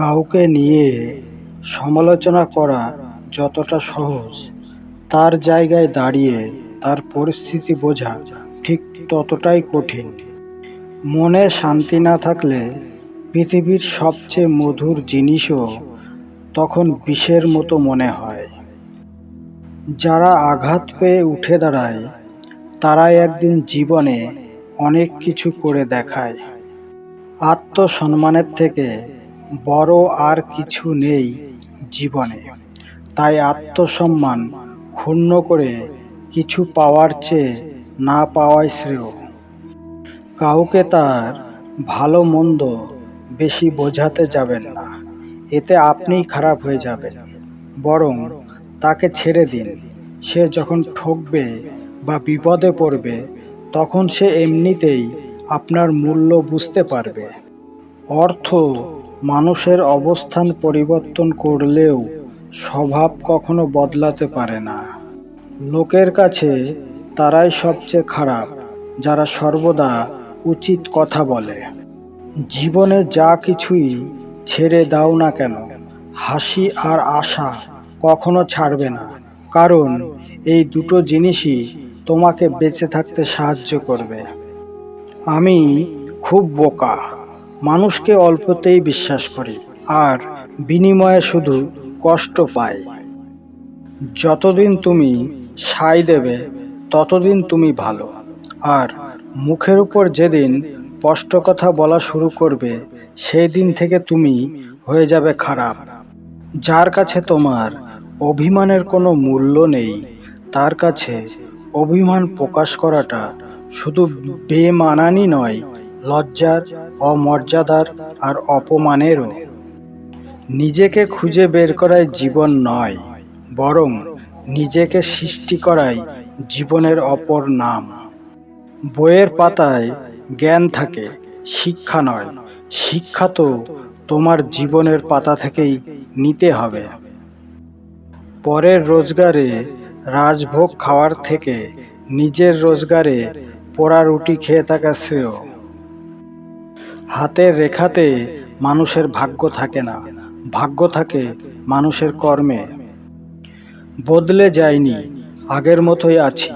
কাউকে নিয়ে সমালোচনা করা যতটা সহজ, তার জায়গায় দাঁড়িয়ে তার পরিস্থিতি বোঝা ঠিক ততটাই কঠিন। মনে শান্তি না থাকলে পৃথিবীর সবচেয়ে মধুর জিনিসও তখন বিষের মতো মনে হয়। যারা আঘাত পেয়ে উঠে দাঁড়ায়, তারাই একদিন জীবনে অনেক কিছু করে দেখায়। আত্মসম্মানের থেকে বড় আর কিছু নেই জীবনে। তাই আত্মসম্মান ক্ষুণ্ণ করে কিছু পাওয়ার চেয়ে না পাওয়াই শ্রেয়। কাউকে তার ভালো মন্দ বেশি বোঝাতে যাবেন না। এতে আপনিই খারাপ হয়ে যাবেন। বরং তাকে ছেড়ে দিন। সে যখন ঠকবে বা বিপদে পড়বে, তখন সে এমনিতেই আপনার মূল্য বুঝতে পারবে। অর্থ মানুষের অবস্থান পরিবর্তন করলেও স্বভাব কখনো বদলাতে পারে না। লোকের কাছে তারাই সবচেয়ে খারাপ, যারা সর্বদা উচিত কথা বলে। জীবনে যা কিছুই ছেড়ে দাও না কেন, হাসি আর আশা কখনো ছাড়বে না। কারণ এই দুটো জিনিসই তোমাকে বেঁচে থাকতে সাহায্য করবে। আমি খুব বোকা। মানুষকে অল্পতেই বিশ্বাস করে, আর বিনিময়ে শুধু কষ্ট পায়। যতদিন তুমি সাই দেবে, ততদিন তুমি ভালো। আর মুখের উপর যেদিন স্পষ্ট কথা বলা শুরু করবে সেই দিন থেকে তুমি হয়ে যাবে খারাপ। যার কাছে তোমার অভিমানের কোনো মূল্য নেই, তার কাছে অভিমান প্রকাশ করাটা শুধু বেমানানি নয় লজ্জার, অমর্যাদার আর অপমানেরও। নিজেকে খুঁজে বের করাই জীবন নয়, বরং নিজেকে সৃষ্টি করাই জীবনের অপর নাম। বইয়ের পাতায় জ্ঞান থাকে, শিক্ষা নয়। শিক্ষা তো তোমার জীবনের পাতা থেকেই নিতে হবে। পরের রোজগারে রাজভোগ খাওয়ার থেকে নিজের রোজগারে পোড়া রুটি খেয়ে থাকা শ্রেয়। হাতের রেখাতে মানুষের ভাগ্য থাকে না। ভাগ্য থাকে মানুষের কর্মে। বদলে যায়নি আগের মতোই আছি।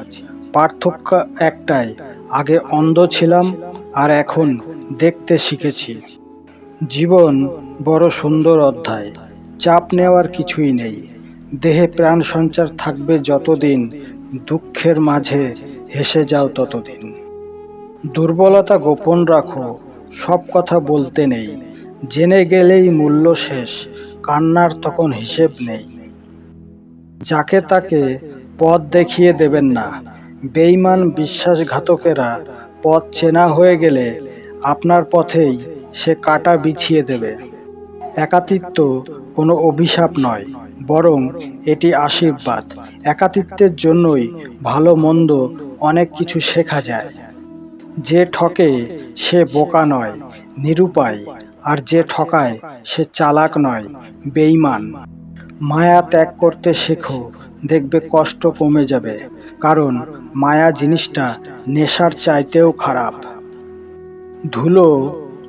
পার্থক্য একটাই, আগে অন্ধ ছিলাম আর এখন দেখতে শিখেছি। জীবন বড় সুন্দর অধ্যায়, চাপ নেওয়ার কিছুই নেই। দেহে প্রাণ সঞ্চার থাকবে যতদিন, দুঃখের মাঝে হেসে যাও ততদিন। দুর্বলতা গোপন রাখো সব কথা বলতে নেই। জেনে গেলেই মূল্য শেষ, কান্নার তখন হিসেব নেই। যাকে তাকে পথ দেখিয়ে দেবেন না। বেইমান বিশ্বাসঘাতকেরা পথ চেনা হয়ে গেলে আপনার পথেই সে কাটা বিছিয়ে দেবে। একাতিত্ব কোনো অভিশাপ নয়, বরং এটি আশীর্বাদ। একাতিত্বের জন্যই ভালো মন্দ অনেক কিছু শেখা যায়। যে ঠকে সে বোকা নয়, নিরুপায়, আর যে ঠকায় সে চালাক নয় বেইমান মায়া ত্যাগ করতে শেখো, দেখবে কষ্ট কমে যাবে, কারণ মায়া জিনিসটা নেশার চাইতেও খারাপ। ধুলো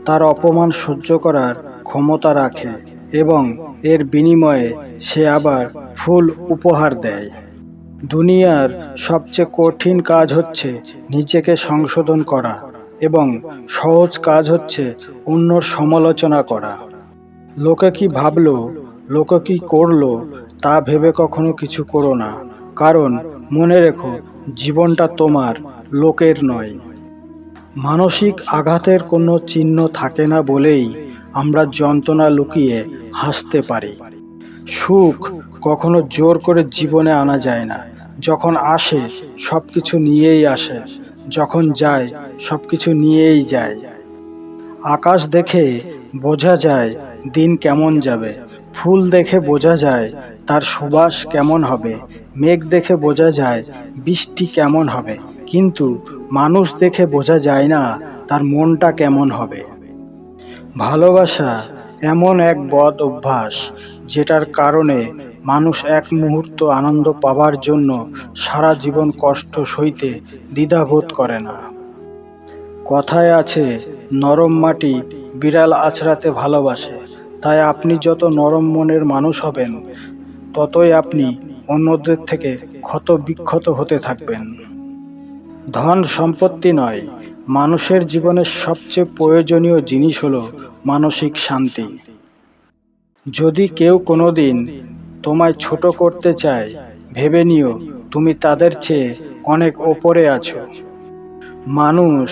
তার অপমান সহ্য করার ক্ষমতা রাখে এবং এর বিনিময়ে সে আবার ফুল উপহার দেয়। দুনিয়ার সবচেয়ে কঠিন কাজ হচ্ছে নিজেকে সংশোধন করা এবং সহজ কাজ হচ্ছে অন্যর সমালোচনা করা। লোকে কি ভাবলো, লোকে কি করল, তা ভেবে কখনো কিছু করো না। কারণ মনে রেখো, জীবনটা তোমার, লোকের নয়। মানসিক আঘাতের কোনো চিহ্ন থাকে না বলেই আমরা যন্ত্রণা লুকিয়ে হাসতে পারি। সুখ কখনো জোর করে জীবনে আনা যায় না। যখন আসে সব কিছু নিয়েই আসে। যখন যায় সব কিছু নিয়েই যায়। আকাশ দেখে বোঝা যায়, দিন কেমন যাবে। ফুল দেখে বোঝা যায়, তার সুবাস কেমন হবে। মেঘ দেখে বোঝা যায়, বৃষ্টি কেমন হবে। কিন্তু মানুষ দেখে বোঝা যায় না, তার মনটা কেমন হবে। ভালোবাসা এমন এক বদ অভ্যাস, যেটার কারণে মানুষ এক মুহূর্ত আনন্দ পাবার জন্য সারা জীবন কষ্ট সইতে দ্বিধাবোধ করে না। কথায় আছে, নরম মাটি বিড়াল আছড়াতে ভালোবাসে। তাই আপনি যত নরম মনের মানুষ হবেন, ততই আপনি অন্যদের থেকে ক্ষত বিক্ষত হতে থাকবেন। ধন সম্পত্তি নয়, মানুষের জীবনের সবচেয়ে প্রয়োজনীয় জিনিস হলো মানসিক শান্তি। যদি কেউ কোনোদিন তোমায় ছোট করতে চায় ভেবে নিও, তুমি তাদের চেয়ে অনেক ওপরে আছো। মানুষ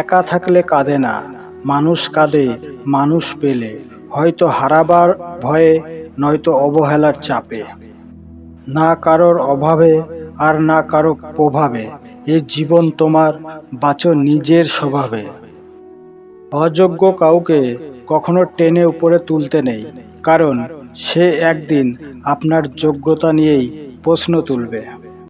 একা থাকলে কাঁদে না, মানুষ কাঁদে, মানুষ পেলে। হয়তো হারাবার ভয়ে, নয়তো অবহেলার চাপে। না কারোর অভাবে আর না কারও প্রভাবে, এ জীবন তোমার, বাঁচো নিজের স্বভাবে। অযোগ্য কাউকে কখনো টেনে উপরে তুলতে নেই, কারণ সে একদিন আপনার যোগ্যতা নিয়েই প্রশ্ন তুলবে।